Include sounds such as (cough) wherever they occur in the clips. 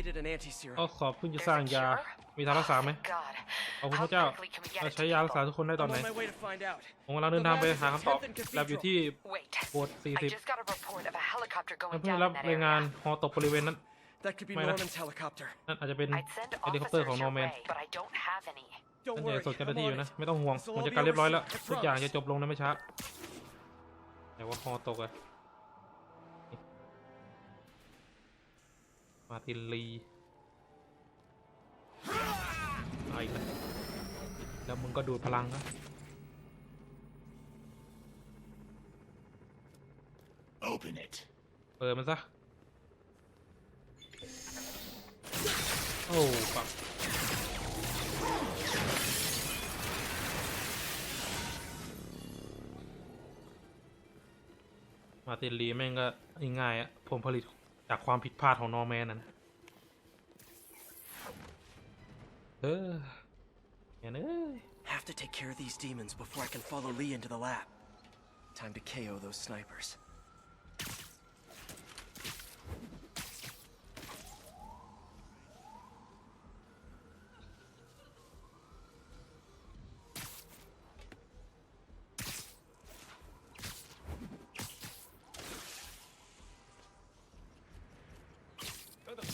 created an ข้อ anti-serum. สอบเพิ่งจะสร้างยา มีทางรักษาไหม God. ขอบคุณพ How ระเจ้า quickly can we get เรา it ใช้ to ยารักษา people? ทุกคนได้ตอน I'm ไหน on my way to find out. ผมกำลังเดินทางไปหาคำตอบแลบอยู่ที่ Wait. โบสถ์ I 40 just got a report of a helicopter เพิ่ going ง down รับ in that รายงาน area. ฮอตกบริเวณนั้น That could be Wait, uh, Norman's helicopter. นั่นอาจจะเป็น I'd send เฮลิคอปเตอ officers ร์ของนอ your ร์แมน way, but I don't have any. 'Don't นั่นจะ worry, ส่งเจ้าหน้า I'm ที่อ on ยู่นะ it. ไม่ต้องห่วง This'll ผม all จัด be การเรียบร้อยแล้ว overseen, I ทุกอย่าง promise. จะจบลงในไม่ช้า แต่ว่าฮอตกอะ มาร์ตินลีไอ้ละแล้วมึงก็ดูดพลังนะ Open it. เปิดมันซะ โอ้ปักมาร์ตินลีแม่งก็ง่ายๆอะผลผลิต จากความผิดพลาดของนอร์แมนนั้น เออแค่นี้ Have to take care of these demons before I can follow Lee into the lab. Time to KO those snipers.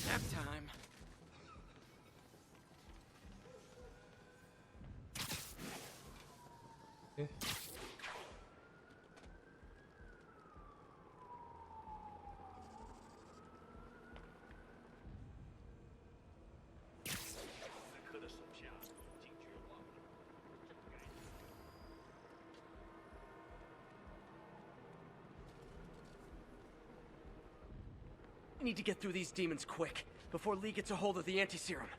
Nap time. เ need to get through these demons quick before Lee gets a hold of the anti-serum.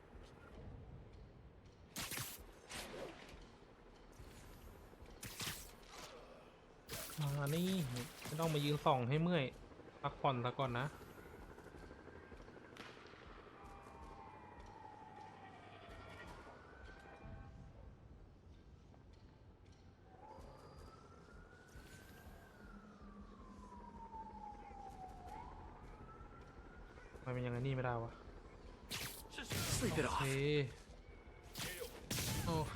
มานี่ไม่ต้องมายืนส่องให้เมื่อย พักผ่อนซะก่อนนะ นยังไงนี่ไม่ได้วะ Sleep it โอเค off. โอเค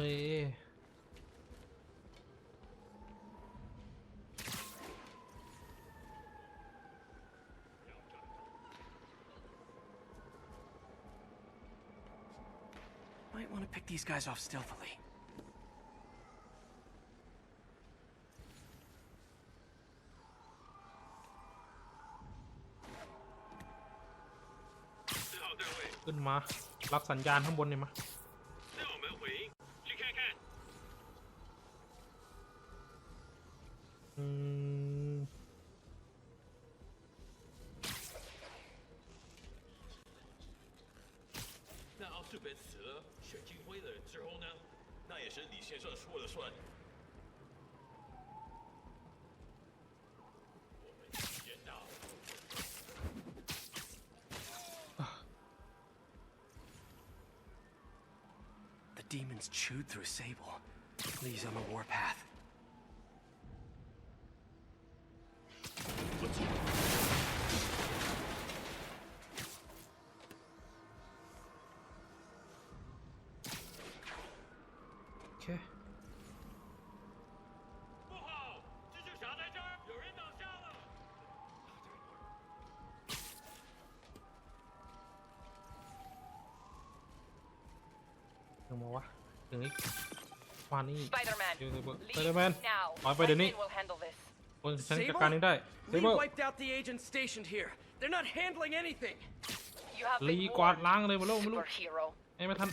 Might want to pick these guys off stealthily. มา รับสัญญาณข้างบนเลยมา 向我们回应，去看看。 อืม 那奥斯本死了，选金辉了之后呢？那也是李先生说了算。 Demons chewed through Sable. Lee's on the warpath. ะถึงอีกมานี่ Spider-Man. เดี๋ยวเดี๋ยว Leave ไปเดอร์แมน now. ถอยไปเดี๋ยวนี้ Lightning will handle this. คนฉันจัด Sable? การเองได้เซ Lee เบอร์ wiped out the agents stationed here. They're not handling anything. You have ลี been กวาด warned, ล้างเลยมาแล้วมาลูก superhero. ไอ้ไม่ทัน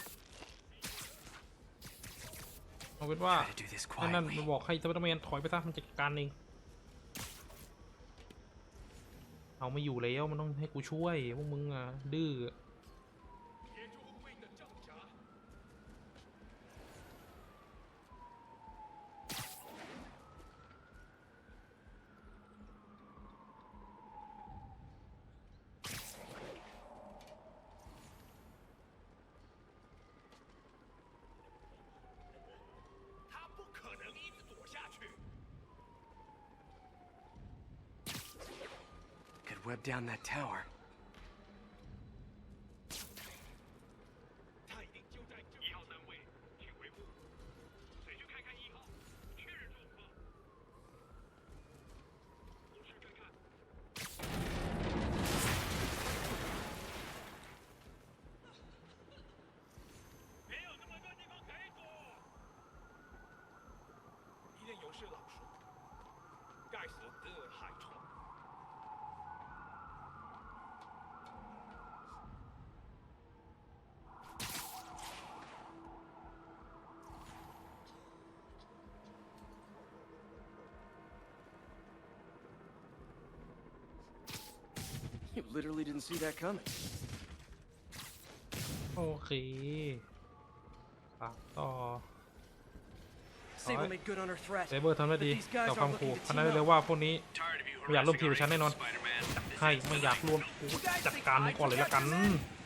เอาเป็นว่า Try to do this นั่นนั่น quietly. มันบอกให้สไปเดอร์แมนถอยไปซะมันจัดการเอง เอาไม่อยู่แล้วมันต้องให้กูช่วยพวกมึงอะดื้อ web down that tower. Literally didn't see that coming. โอเคปากต่อ Sable Alright. made good on her threat. เซเบอร์ทำได้ดี But these guys ต่อ aren't คำขู่ looking to พัน team ได้เลย up. ว่าพวกนี้ Tired of you ไม่อยากร่วมทีมกับฉันแน่นอน Spider-Man. ใช่ไม่อยากร่วมกูจัดการมึงก่อนเลยละกัน Gotta be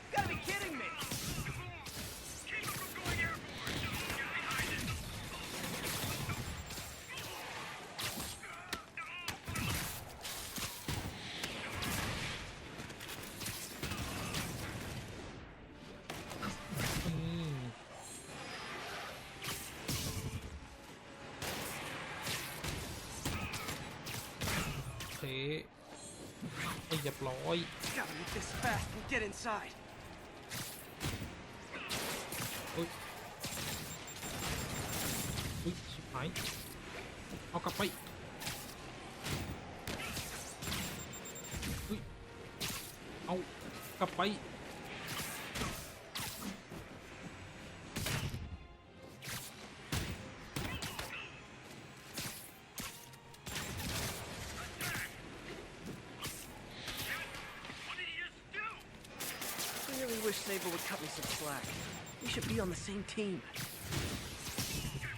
เคไม่เรียบร้อย Gotta move this fast and get inside. อุ้ยอุ้ยชิบหายเอากลับไปอุ้ยเอากลับไป cut me some slack. We should be on the same team.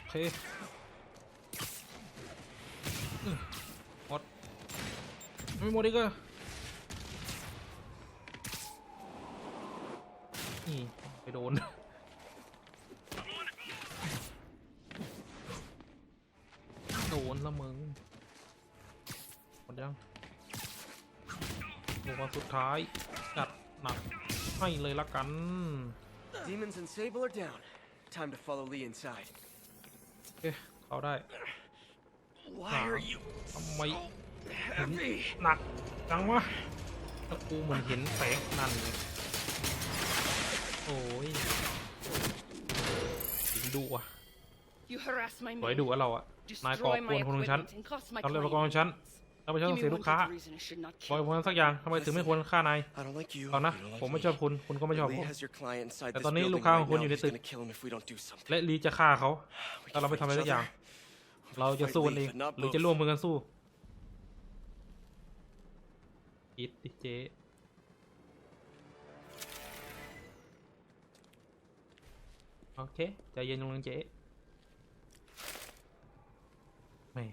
โอเคอืมหมดไม่หมดอีกเหรอนี่ไปโดน โดนละมึงหมดยังลงมาสุดท้ายจัดหนัก ให้เลยละกัน Demons and Sable are down. Time to follow Lee inside. โอเคเขาได้ Why are you ทำไม heavy? หนักจังวะแล้วกูเหมือนเห็นแสงนั่นไงโอ้ยถึงดุอะ You harass my สวย men, ดุอะเราอะนายก่อ destroy กวน my คนของฉัน equipment, and cost my ทำเรื่อง client กองของฉัน millions. แล้วไปฉันต้อง Give เสีย me ลู one กค้า good reason I should not บอก kill ผมสักอย่างทำไมถึงไม่ควรฆ่านาย I don't like you. ฟังนะ you don't like ผมไม่ me. ชอบคุณ คุณก็ไม่ชอบ Lee ผม has your client inside แต่ this ตอนนี้ building ลูกค้าของ right คุณ now. อยู่ใน He's ตึก gonna kill him if we don't do something. และลีจะฆ่าเขา We ถ้าเราไม่ can ทำอะไร fight สักอย่าง each เราจะสู้กันเอง Fight Lee, but not หรือจะ both. ร่วมมือกันสู้คิดดิเจ๊โอเค ใจเย็นลงเจ๊ไม่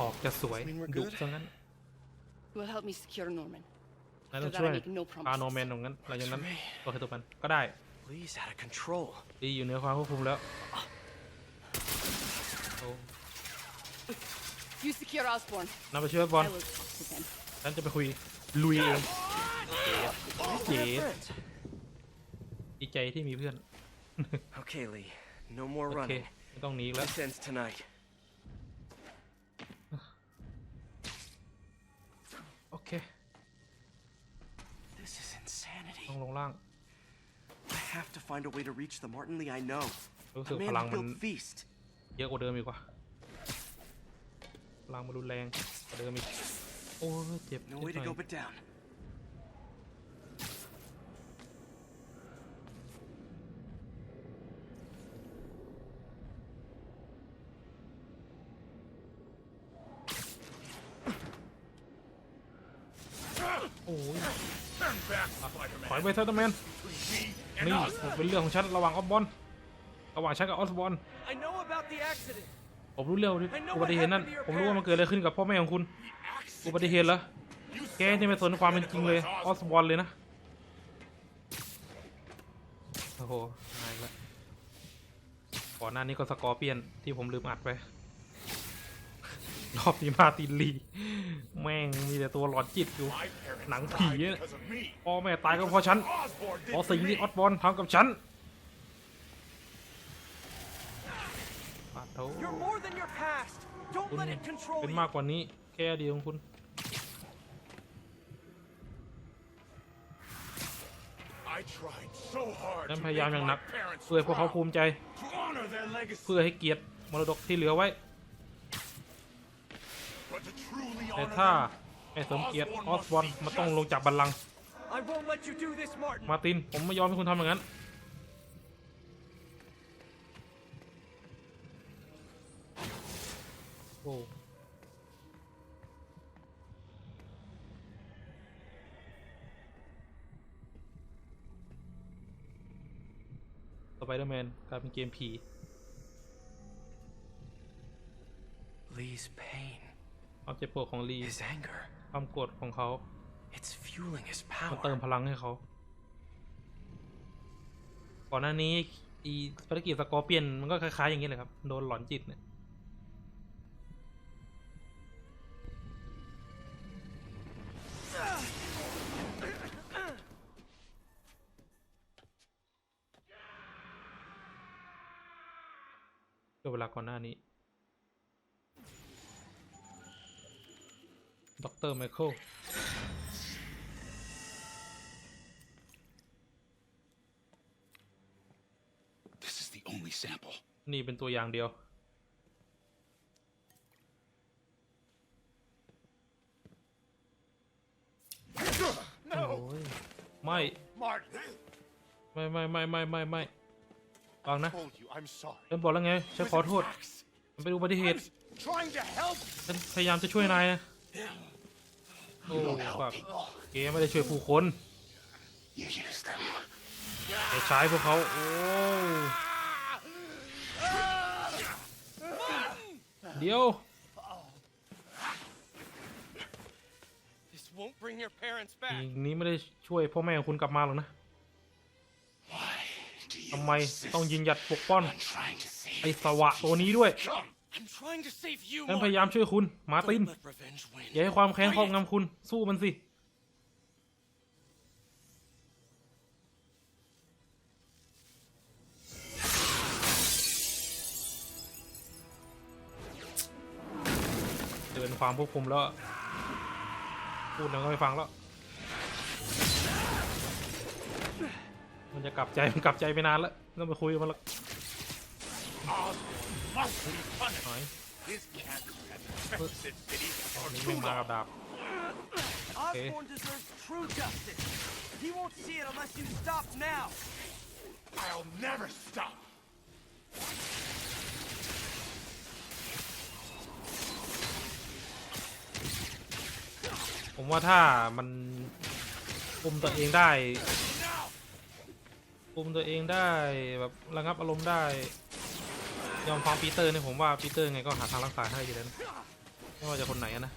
ออกจะสวย I mean, we're ดุ good. ซะงั้น You will help me secure Norman. นายต้อง After that, ช่วย I make no พา promises. โนแมนตรงนั้นหลังจากนั้น That's ตัวใครตัวมันก็ได้ Lee's out of control. ดีอยู่เหนือความควบคุมแล้วโอ้ You secure Osborne. นำไปช่วยบอล I will talk to them. ฉันจะไปคุยลุยเอง At least we have Yeah. friends. ดีใจที่มีเพื่อน Okay, Lee. No more โอเค running. ไม่ต้องหนีอีกแล้ว This ends tonight. ต้องลงล่าง I have to find a way to reach the Martin Lee I know. รู้สึ A กพ man ลัง who มัน built Feast. เยอะกว่าเดิมอีกว่าพลังมันรุนแรงกว่าเดิมอีก โอ้ยเจ็บ No นิ way ดห to น่อย go but down. โอ้ย Turn back, ถ อยไปเทอร์แมนนี่เป็นเรื่องของฉันระหว่างออฟบอลระหว่างฉันกับออสบอลผมรู้เรื่องอุบัติเหตุนั้นผมรู้ว่ามันเกิดอะไรขึ้นกับพ่อแม่ของคุณ อุบัติเหตุเหรอแกนี่ไม่สนความเป็นจริงเลยออสบอลเลยนะโอ้โหนายละก่อนหน้านี้ก็สกอร์เปียนที่ผมลืมอัดไป รอบนี้มาตินลีแม่งมีแต่ตัวหลอนจิตอยู่ My parents หนังผี died เนี่ย because of me. พ่อแม่ตายก็เพราะฉัน Osborn เพราะ did สิ่ง to ที่ me. ออสบอลทำกับฉันปาดโถ You're more than your past. Don't คุณ let it control เป็น you. มากกว่านี้ แค่อดีตของคุณ I tried so hard ฉัน to พยายาม make อย่างหนัก my parents เพื่อให้พวกเขาภู proud, มิใจ to honor their legacy. เพื่อให้เกียรติมรดกที่เหลือไว้ to truly แต่ honor ถ้า them, ไม่สมเกียรติออสบอลมันต้องลงจากบัลลังก์ I won't let you do this, Martin. มาร์ติน ผมไม่ยอมให้คุณทำอย่างนั้น โอ้สไปเดอร์แมนกลายเป็นเกมผี Lee's pain, ความเจ็บปวดของลี his anger, ความโกรธของเขา it's fueling his มันเติม power. พลังให้เขา ก่อนหน้านี้อีภารกิจสกอร์เปียนมันก็คล้ายๆอย่างนี้เลยครับ โดนหลอนจิตเนี่ย ก็เวลาก่อนหน้านี้ ดรไมเคิล This is the only sample. นี่เป็นตัวอย่างเดียว โอ้ยไม่ Martin, ไม่ไม่ไม่ไม่ไม่ไม่ฟังนะ told you I'm sorry. ฉันบอกแล้วไง ฉันขอโทษ Max, มันเป็นอุบัติเหตุ trying to help. ฉันพยายามจะช่วยนายนะ โอ้ฝากเกไม่ได้ช่วยผู้คน You use them. แต่ใช้พวกเขาโอ้เดี๋ยว This won't bring your parents ทีนี้ไม่ได้ช่วยพ่อแม่ของคุณกลับมาหรอกนะ Why do you ทำไมต้องยืนหยัดปกป้อง trying to save ไอ้สวะตัวนี้ด้วย Come. I'm trying to save you, ฉันพยายามช่วยคุณมาร์ติน Don't let revenge win. อย่าให้ความแค้นครอบงำคุณ สู้มันสิ เดินความควบคุมแล้ว พูดแล้วก็ไม่ฟังแล้ว มันจะกลับใจ มันกลับใจไปนานแล้วไม่ต้องไปคุยกับมันแล้ว Oz must be punished. หาย His cats have infested cities ตอน for นี้ too ไม่มากับ long. ดาบ Osborn deserves true justice. He won't see it unless you stop now. I'll never stop. ผมว่าถ้ามันคุมตัวเองได้คุมตัวเองได้แบบระงับอารมณ์ได้ ยอมฟังปีเตอร์เนี่ยผมว่าปีเตอร์ไงก็หาทางรักษาให้อยู่แล้วนะไม่ว่าจะคนไหนนะ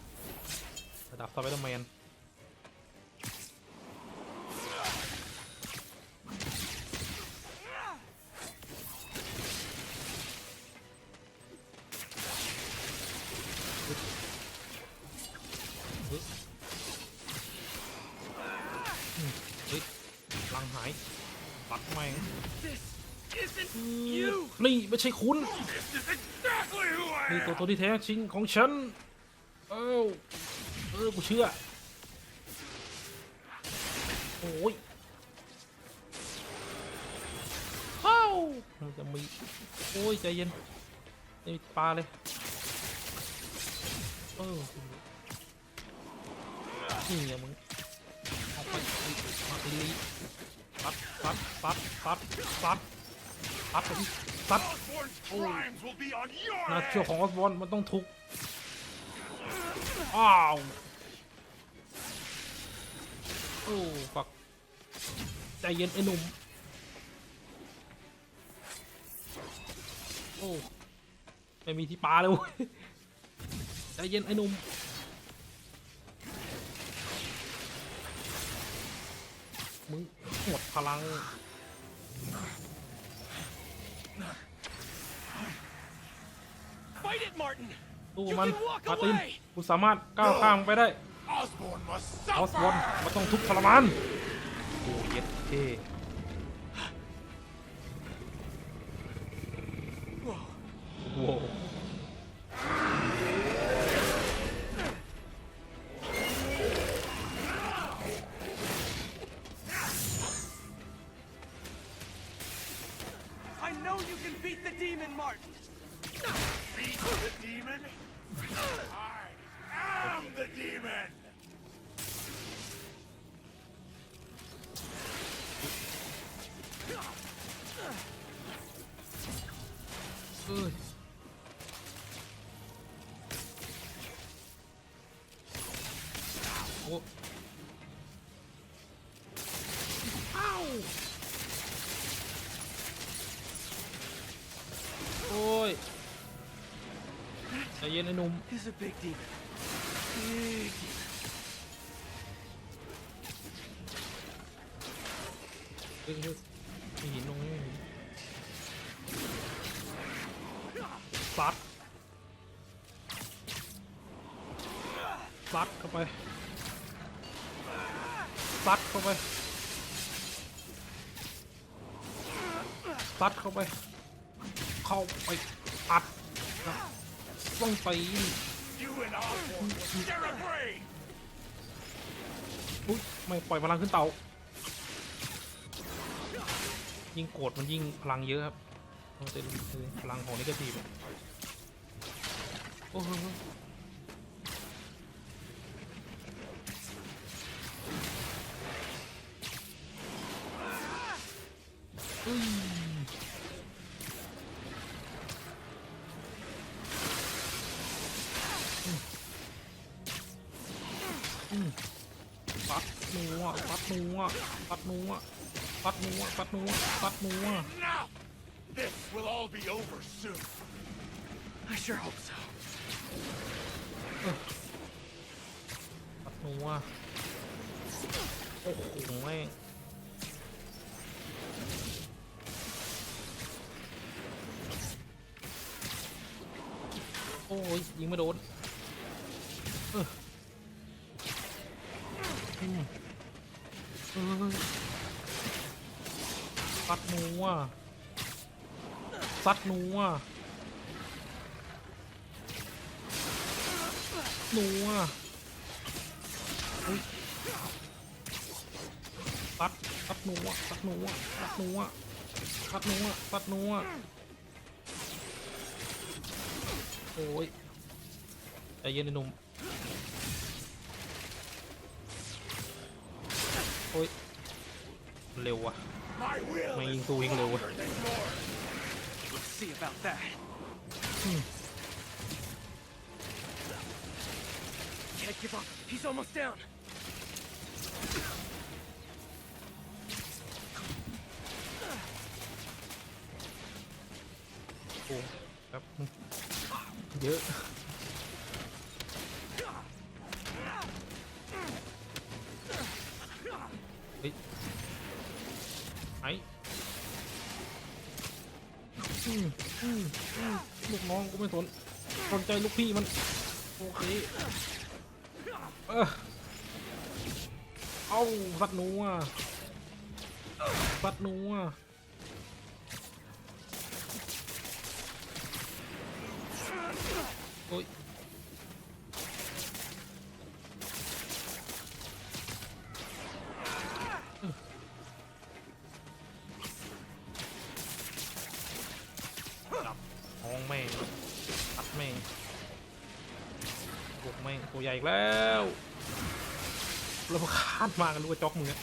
ระดับสไปเดอร์แมนลังหาย ปัดแม่ง This. นี่ไม่ใช่คุณ This is exactly who I นี่ am. ตัวตัวที่แท้จริงของฉัน เอ้าเออ กูเชื่อ โอ้ยเข้ามันจะมี โอ้ย ใจเย็นไม่มีปลาเลย เออนี่ไงมึงเอาไปมาลีปัดปัดปัดปัดปัด ปัดไปดิปัด Osborn's crimes will be on your หน้าเชื่อ head. ของออสบอลมันต้องถูกอ้าวโอ้ฝักใจเย็นไอ้หนุ่มโอ้ไม่มีที่ปลาเลยเว้ยใจเย็นไอ้หนุ่มมึงหมดพลัง ตู้ You มัน can walk มาร์ติน away. กูสามารถก้าวข้ามไปได้ Osborn must ออสบอล suffer. มันต้องทุกข์ทรมานโอ้เย็ดเท่ a big demon. Big demon. เฮ้ยเฮ้ยมีหินตรงนี้มีหินซัดซัดเข้าไปซัดเข้าไปซัดเข้าไป เข้าไปอัดนะต้องตี อุ้ยไม่ปล่อยพลังขึ้นเตา ยิ่งโกรธมันยิ่งพลังเยอะครับมันจะพลังของนิเกทีฟโอ้โหอุ้ย วปัดนัวปัดนัวปัดนัวปัดนัว Now! This will all be over soon. I sure hope so. ปัดนัว โอ้โหแม่ง โอ้ยยิงไม่โดนเออ อืมเออปัดนัวซัดนัวนัวปัดปัดนัวปัดนัวปัดนัวปัดนัวปัดนัวโอ้ยใจเย็นไอ้หนุ่ม โอ้ยเร็วว่ะ My will ไม่ is ยิงสู้ยิงเร็วว่ะ stronger than yours. Let's see about that. Hmm. Can't give up. He's almost down. โอ้ครับเยอะ ไม่สนสนใจลูกพี่มันโอเคเออเอาสัตว์หนูอะสัตว์หนูอะโอ้ย หญ่อีกแล้วเราคาดมากันรู้ว่าจ็อกมือ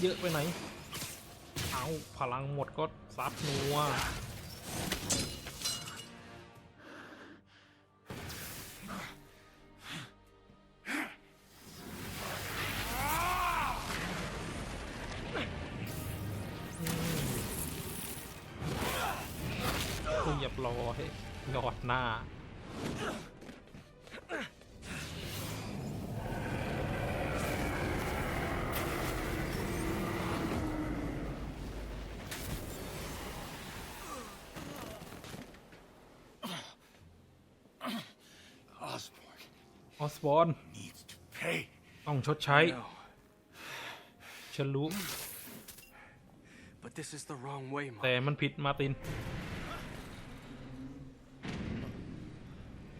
เยอะไปไหน เอาพลังหมดก็ซัดนัวเรียบร้อยยอดหน้า ออสบอน needs to pay. ต้องชดใช้ No, ฉันรู้ but this is the wrong way, Mom. แต่มันผิดมาร์ติน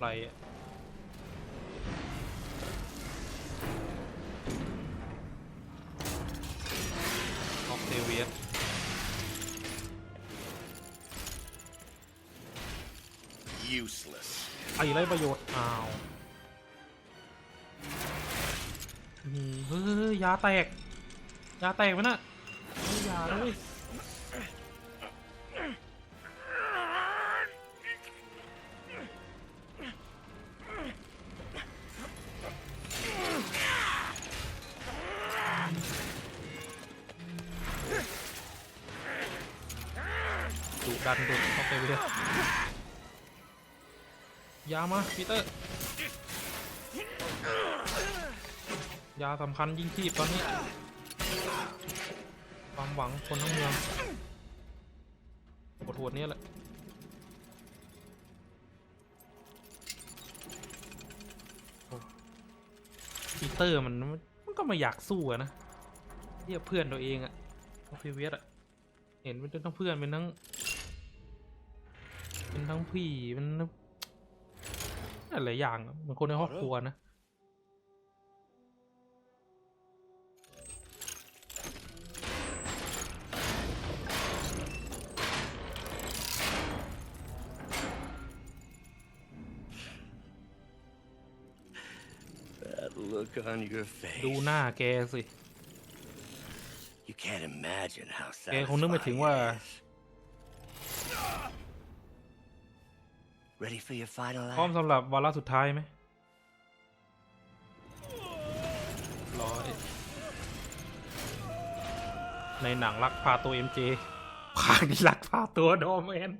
ไรอะออกเทเวียส Useless. ไอ้ไรประโยชน์อ้าว เฮ้ยยาแตก ยาแตกมันน่ะเฮ้ยยาเลยดุดันดุเข้าไปเลยยามาพีเตอร์ สำคัญยิ่งชีพตอนนี้ ความหวังคนทั้งเมืองปวดหัวนี้แหละปีเตอร์มันมันก็ไม่อยากสู้อะนะเรียกเพื่อนตัวเองอะโอเคเวสอะเห็นเป็นทั้งเพื่อนเป็นทั้ง เป็นทั้งพี่เป็นทั้งหลายอย่างเหมือนคนในครอบครัวนะ your face. ดูหน้าแกสิ You can't imagine how แกคงนึกไม่ถึงว่า satisfying it is. Ready for your final พร้อม act? สำหรับวาระสุดท้ายไหมร้อยในหนังลักพาตัวเอ็มเจภาคนี้ลักพาตัวโดแมน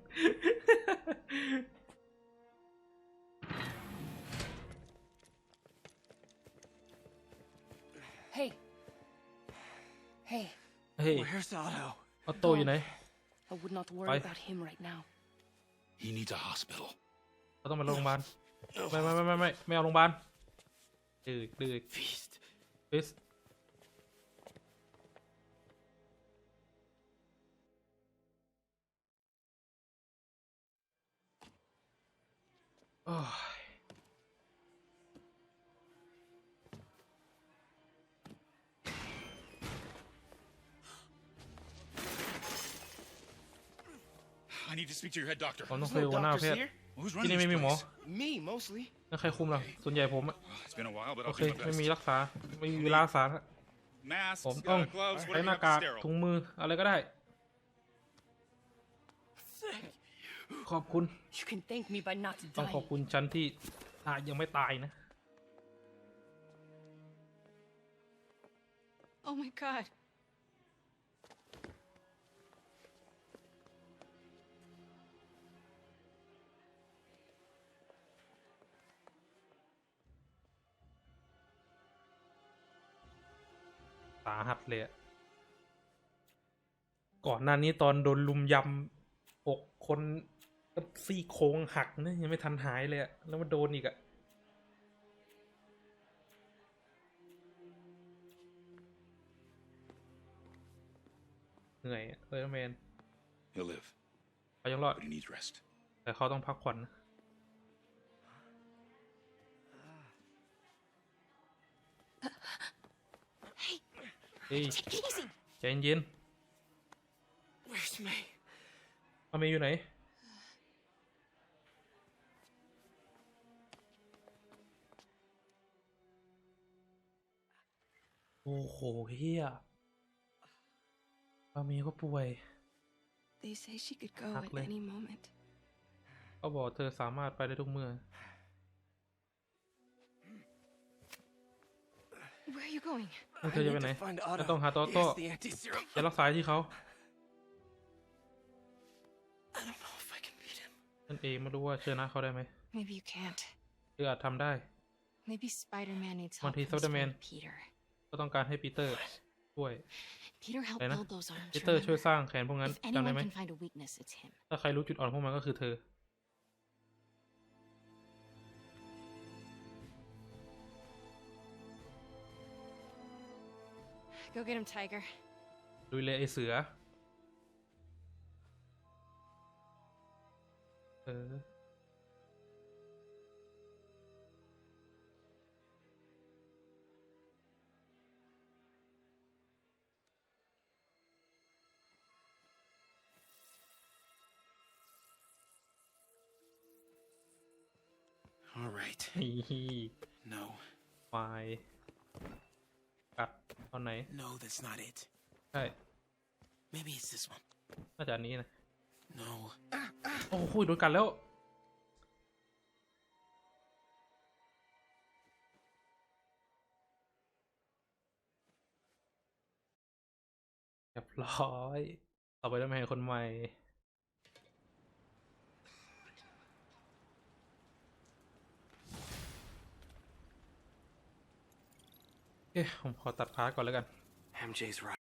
Hey. เฮ้ย Where's Otto? ออโต้อยู่ไหน I would not worry Bye. about him right now. He needs a hospital. เราต้องไปโรงพยาบาล ไม่ไม่ไม่ไม่ไม่ไม่เอาโรงพยาบาลดื้อดื้อ Feast. ฟิสโอ้ย ย I need to speak to your head doctor. ผมต้องคุยกับหัวหน้าแพทย์ Who's ที่ running นี่ this ไม่มีหมอ place? Me, mostly. แล้วใครคุมล่ะส่วนใหญ่ผมอะ Oh, It's been a while, but โอ I'll เค do my ไม่มี best. รักษาไม่มีเวลารักษา Masks, ผมต้อง uh, gloves, ใช้ whatever ห you น้า have กาก sterile. ถุงมืออะไรก็ได้ ขอบคุณ You can thank me by not ต้องขอบ dying. คุณฉันที่ตายยังไม่ตายนะ Oh my god. สาหัสเลยอะก่อนหน้านี้ตอนโดนลุมยำหกคนซี่โครงหักนะยังไม่ทันหายเลยอะแล้วมาโดนอีกอะเหนื่อยอะเออแมน He'll live, เขายังรอด but he needs rest. แต่เขาต้องพักผ่อนนะ เฮ้ย Take it easy. ใจเย็น Where's May? ๆอาเมย์อยู่ไหน โอ้โหเฮียอาเมย์ก็ป่วย They say she could go at any moment. เขาบอกเธอสามารถไปได้ทุกเมื่อ Where are you going? แล้ว I เธอจะไป need ไหน to find จะ Otto. ต้องหาโต He โต้ has the anti-serum. จะรักษาที่เขา I don't know if I can beat him. นั่นเองไม่รู้ว่าเชื่อนะเขาได้ไหม Maybe you can't. เธออาจทำได้ Maybe Spider-Man needs Monty help from his Spider-Man. friend Peter. ก็ต้องการให้ปีเตอร์ช่วย Peter helped Lena? build those arms. ปีเตอร์ช่วย remember? สร้างแขนพวกนั้น If จำได้ anyone ไหม can find a weakness, it's him. ถ้าใครรู้จุดอ่อนพวกมันก็คือเธอ Go get him, Tiger. ดูเลยไอเสือ เออ All right. (laughs) นี่ No. ควาย กัดตอนไหน No, that's not it. ใช่ Maybe it's this one. น่าจะอันนี้นะ No. โอ้โหโดนกัดแล้ว เรียบร้อย ต่อไปได้ไหมคนใหม่ เอ๊ะผมขอตัดพาร์ทก่อนแล้วกัน MJ's right.